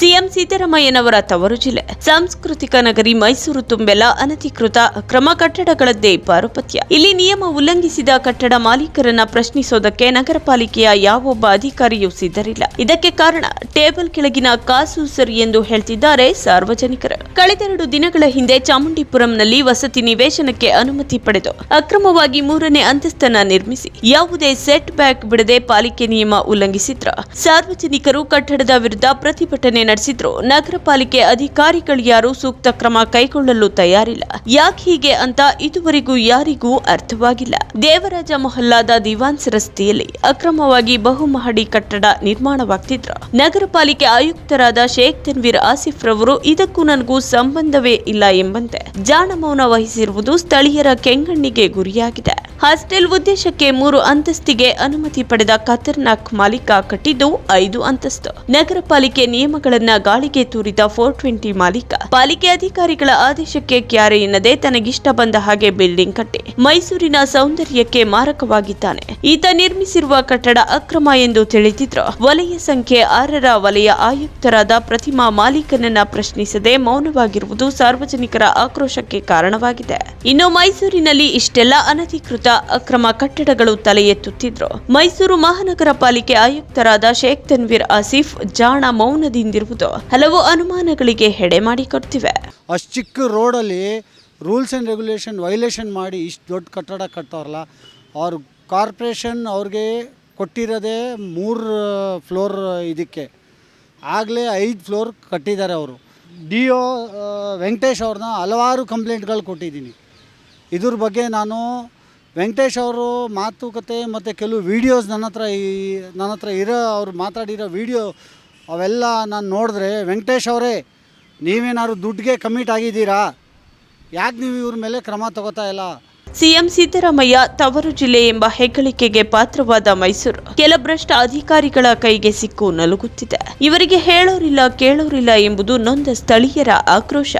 CM ಸಿದ್ದರಾಮಯ್ಯನವರ ತವರು ಜಿಲ್ಲೆ. ಸಾಂಸ್ಕೃತಿಕ ನಗರಿ ಮೈಸೂರು ತುಂಬೆಲ್ಲ ಅನಧಿಕೃತ ಅಕ್ರಮ ಕಟ್ಟಡಗಳದ್ದೇ ಪಾರುಪತ್ಯ. ಇಲ್ಲಿ ನಿಯಮ ಉಲ್ಲಂಘಿಸಿದ ಕಟ್ಟಡ ಮಾಲೀಕರನ್ನ ಪ್ರಶ್ನಿಸೋದಕ್ಕೆ ನಗರ ಪಾಲಿಕೆಯ ಯಾವೊಬ್ಬ ಅಧಿಕಾರಿಯೂ ಸಿದ್ಧರಿಲ್ಲ. ಇದಕ್ಕೆ ಕಾರಣ ಟೇಬಲ್ ಕೆಳಗಿನ ಕಾಸು ಸರಿ ಎಂದು ಹೇಳ್ತಿದ್ದಾರೆ ಸಾರ್ವಜನಿಕರು. ಕಳೆದೆರಡು ದಿನಗಳ ಹಿಂದೆ ಚಾಮುಂಡಿಪುರಂನಲ್ಲಿ ವಸತಿ ನಿವೇಶನಕ್ಕೆ ಅನುಮತಿ ಪಡೆದು ಅಕ್ರಮವಾಗಿ ಮೂರನೇ ಅಂತಸ್ತನ್ನ ನಿರ್ಮಿಸಿ ಯಾವುದೇ ಸೆಟ್ ಬ್ಯಾಕ್ ಬಿಡದೆ ಪಾಲಿಕೆ ನಿಯಮ ಉಲ್ಲಂಘಿಸಿದ್ರ. ಸಾರ್ವಜನಿಕರು ಕಟ್ಟಡದ ವಿರುದ್ಧ ಪ್ರತಿಭಟನೆ ನಡೆಸಿದ್ರು. ನಗರ ಪಾಲಿಕೆ ಅಧಿಕಾರಿಗಳು ಯಾರು ಸೂಕ್ತ ಕ್ರಮ ಕೈಗೊಳ್ಳಲು ತಯಾರಿಲ್ಲ. ಯಾಕೆ ಹೀಗೆ ಅಂತ ಇದುವರೆಗೂ ಯಾರಿಗೂ ಅರ್ಥವಾಗಿಲ್ಲ. ದೇವರಾಜ ಮೊಹಲ್ಲಾದ ದಿವಾನ್ಸ್ ರಸ್ತೆಯಲ್ಲಿ ಅಕ್ರಮವಾಗಿ ಬಹುಮಹಡಿ ಕಟ್ಟಡ ನಿರ್ಮಾಣವಾಗ್ತಿದ್ರು. ನಗರ ಪಾಲಿಕೆ ಆಯುಕ್ತರಾದ ಶೇಖ್ ತನ್ವೀರ್ ಆಸಿಫ್ ರವರು, ಇದಕ್ಕೂ ನನಗೂ ಸಂಬಂಧವೇ ಇಲ್ಲ ಎಂಬಂತೆ ಜಾಣ ಮೌನ ವಹಿಸಿರುವುದು ಸ್ಥಳೀಯರ ಕೆಂಗಣ್ಣಿಗೆ ಗುರಿಯಾಗಿದೆ. ಹಾಸ್ಟೆಲ್ ಉದ್ದೇಶಕ್ಕೆ ಮೂರು ಅಂತಸ್ತಿಗೆ ಅನುಮತಿ ಪಡೆದ ಖತರ್ನಾಕ್ ಮಾಲೀಕ ಕಟ್ಟಿದ್ದು ಐದು ಅಂತಸ್ತು. ನಗರ ಪಾಲಿಕೆ ನಿಯಮಗಳನ್ನ ಗಾಳಿಗೆ ತೂರಿದ ಫೋರ್ ಟ್ವೆಂಟಿ ಮಾಲೀಕ. ಪಾಲಿಕೆ ಅಧಿಕಾರಿಗಳ ಆದೇಶಕ್ಕೆ ಕ್ಯಾರೆ ಎನ್ನದೆ ತನಗಿಷ್ಟ ಬಂದ ಹಾಗೆ ಬಿಲ್ಡಿಂಗ್ ಕಟ್ಟಿ. ಮೈಸೂರಿನ ಸೌಂದರ್ಯಕ್ಕೆ ಮಾರಕವಾಗಿದ್ದಾನೆ. ಈತ ನಿರ್ಮಿಸಿರುವ ಕಟ್ಟಡ ಅಕ್ರಮ ಎಂದು ತಿಳಿದಿದ್ರು. ವಲಯ ಸಂಖ್ಯೆ ಆರರ ವಲಯ ಆಯುಕ್ತರಾದ ಪ್ರತಿಮಾ ಮಾಲೀಕನನ್ನ ಪ್ರಶ್ನಿಸದೆ ಮೌನವಾಗಿರುವುದು ಸಾರ್ವಜನಿಕರ ಆಕ್ರೋಶಕ್ಕೆ ಕಾರಣವಾಗಿದೆ. ಇನ್ನು ಮೈಸೂರಿನಲ್ಲಿ ಇಷ್ಟೆಲ್ಲ ಅನಧಿಕೃತ ಅಕ್ರಮ ಕಟ್ಟಡಗಳು ತಲೆ ಎತ್ತುತ್ತಿದ್ರು ಮೈಸೂರು ಮಹಾನಗರ ಪಾಲಿಕೆ ಆಯುಕ್ತರಾದ ಶೇಖ್ ತನ್ವೀರ್ ಆಸಿಫ್ ಜಾಣ ಮೌನದಿಂದಿರುವುದು. ಹಲವು ಅನುಮಾನಗಳಿಗೆ ಹೆಡೆ ಮಾಡಿಕೊಡ್ತಿವೆ. ಅಷ್ಟು ಚಿಕ್ಕ ರೋಡಲ್ಲಿ ರೂಲ್ಸ್ ಆ್ಯಂಡ್ ರೆಗ್ಯುಲೇಷನ್ ವೈಲೇಷನ್ ಮಾಡಿ ಇಷ್ಟು ದೊಡ್ಡ ಕಟ್ಟಡ ಕಟ್ತಾರಲ್ಲ, ಅವ್ರ ಕಾರ್ಪೊರೇಷನ್ ಅವ್ರಿಗೆ ಕೊಟ್ಟಿರೋದೇ ಮೂರು ಫ್ಲೋರ್ ಇದಕ್ಕೆ. ಆಗಲೇ ಐದು ಫ್ಲೋರ್ ಕಟ್ಟಿದ್ದಾರೆ ಅವರು. ಡಿ ಒ ವೆಂಕಟೇಶ್ ಅವ್ರನ್ನ ಹಲವಾರು ಕಂಪ್ಲೇಂಟ್ಗಳು ಕೊಟ್ಟಿದ್ದೀನಿ. ಇದ್ರ ಬಗ್ಗೆ ನಾನು ವೆಂಕಟೇಶ್ ಅವರು ಮಾತುಕತೆ ಮತ್ತು ಕೆಲವು ವೀಡಿಯೋಸ್ ನನ್ನ ಹತ್ರ ಈ, ನನ್ನ ಹತ್ರ ಇರೋ, ಅವ್ರು ಮಾತಾಡಿರೋ ವೀಡಿಯೋ ಅವೆಲ್ಲ ನಾನು ನೋಡಿದ್ರೆ ವೆಂಕಟೇಶ್ ಅವರೇ, ನೀವೇನಾದ್ರು ದುಡ್ಡಿಗೆ ಕಮಿಟ್ ಆಗಿದ್ದೀರಾ? ಯಾಕೆ ನೀವು ಇವ್ರ ಮೇಲೆ ಕ್ರಮ ತಗೋತಾ ಇಲ್ಲ? ಸಿಎಂ ಸಿದ್ದರಾಮಯ್ಯ ತವರು ಜಿಲ್ಲೆ ಎಂಬ ಹೆಗ್ಗಳಿಕೆಗೆ ಪಾತ್ರವಾದ ಮೈಸೂರು. ಕೆಲ ಭ್ರಷ್ಟ ಅಧಿಕಾರಿಗಳ ಕೈಗೆ ಸಿಕ್ಕು ನಲುಗುತ್ತಿದೆ. ಇವರಿಗೆ ಹೇಳೋರಿಲ್ಲ, ಕೇಳೋರಿಲ್ಲ ಎಂಬುದು ನೊಂದ ಸ್ಥಳೀಯರ ಆಕ್ರೋಶ.